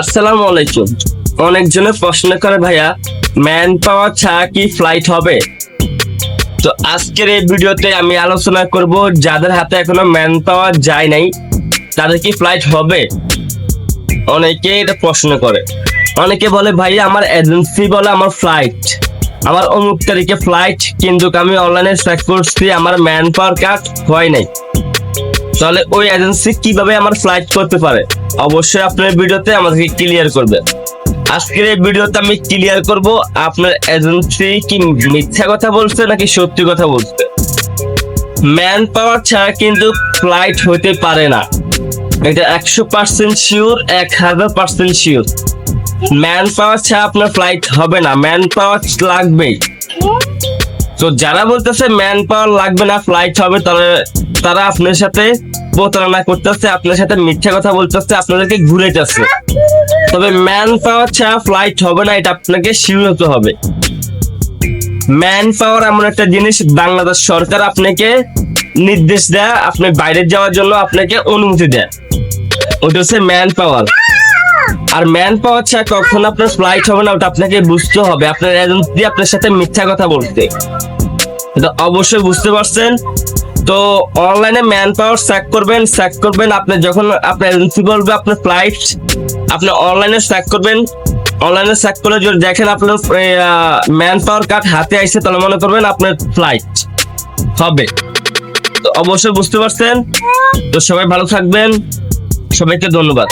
আসসালামু আলাইকুম। অনেকজনে প্রশ্ন করে, ভাইয়া ম্যান পাওয়ার ছাড়া কি ফ্লাইট হবে? তো আজকের এই ভিডিওতে আমি আলোচনা করব, যাদের হাতে এখনও ম্যান পাওয়ার যায় নাই, তাদের কি ফ্লাইট হবে? অনেকে এটা প্রশ্ন করে। অনেকে বলে ভাই আমার এজেন্সি বলে আমার ফ্লাইট আমার অমুক তারিখে ফ্লাইট কিন্তু আমি অনলাইনে চেক করছি, আমার ম্যান পাওয়ার কার্ড হয় নাই। তাহলে ওই এজেন্সি কীভাবে আমার ফ্লাইট করতে পারে? অবশ্যই আপনার ভিডিওতে আমাদেরকে ক্লিয়ার করবে আজকের এই ভিডিওতে আমি ক্লিয়ার করব আপনার এজেন্সি কি মিথ্যা কথা বলছে নাকি সত্যি কথা বলছে। ম্যান পাওয়ার ছাড়া কিন্তু ফ্লাইট হতে পারে না। এটা একশো পার্সেন্ট শিওর এক হাজার পার্সেন্ট শিওর ম্যান পাওয়ার ছাড়া আপনার ফ্লাইট হবে না ম্যান পাওয়ার লাগবেই। তো যারা বলতেছে ম্যান পাওয়ার লাগবে না ফ্লাইট হবে, তারা তারা আপনার সাথে প্রতারণা করতেছে, আপনার সাথে মিথ্যা কথা বলতেছে, আপনাদেরকে ঘুরে যাচ্ছে। তবে ম্যান পাওয়ার ছাড়া ফ্লাইট হবে না, এটা আপনাকে শিওর হতে হবে। ম্যান পাওয়ার এমন একটা জিনিস, বাংলাদেশ সরকার আপনাকে নির্দেশ দেয়, আপনি বাইরে যাওয়ার জন্য আপনাকে অনুমতি দেয়। ওটা হচ্ছে ম্যান পাওয়ার আর ম্যান পাওয়ার ছাড়া কখন আপনার ফ্লাইট হবে না, ওটা আপনাকে বুঝতে হবে। আপনার এজেন্সি আপনার সাথে মিথ্যা কথা বলতে এটা অবশ্যই বুঝতে পারছেন। তো অনলাইনে ম্যান পাওয়ার চেক করবেন চেক করবেন, আপনি যখন আপনার এজেন্সি বলবে আপনার ফ্লাইট আপনি অনলাইনে চেক করবেন অনলাইনে চেক করে যদি দেখেন আপনার ম্যান পাওয়ার কার্ড হাতে আইছে, তাহলে মনে করবেন আপনার ফ্লাইট হবে। তো অবশ্যই বুঝতে পারছেন? তো সবাই ভালো থাকবেন। সবাইকে ধন্যবাদ।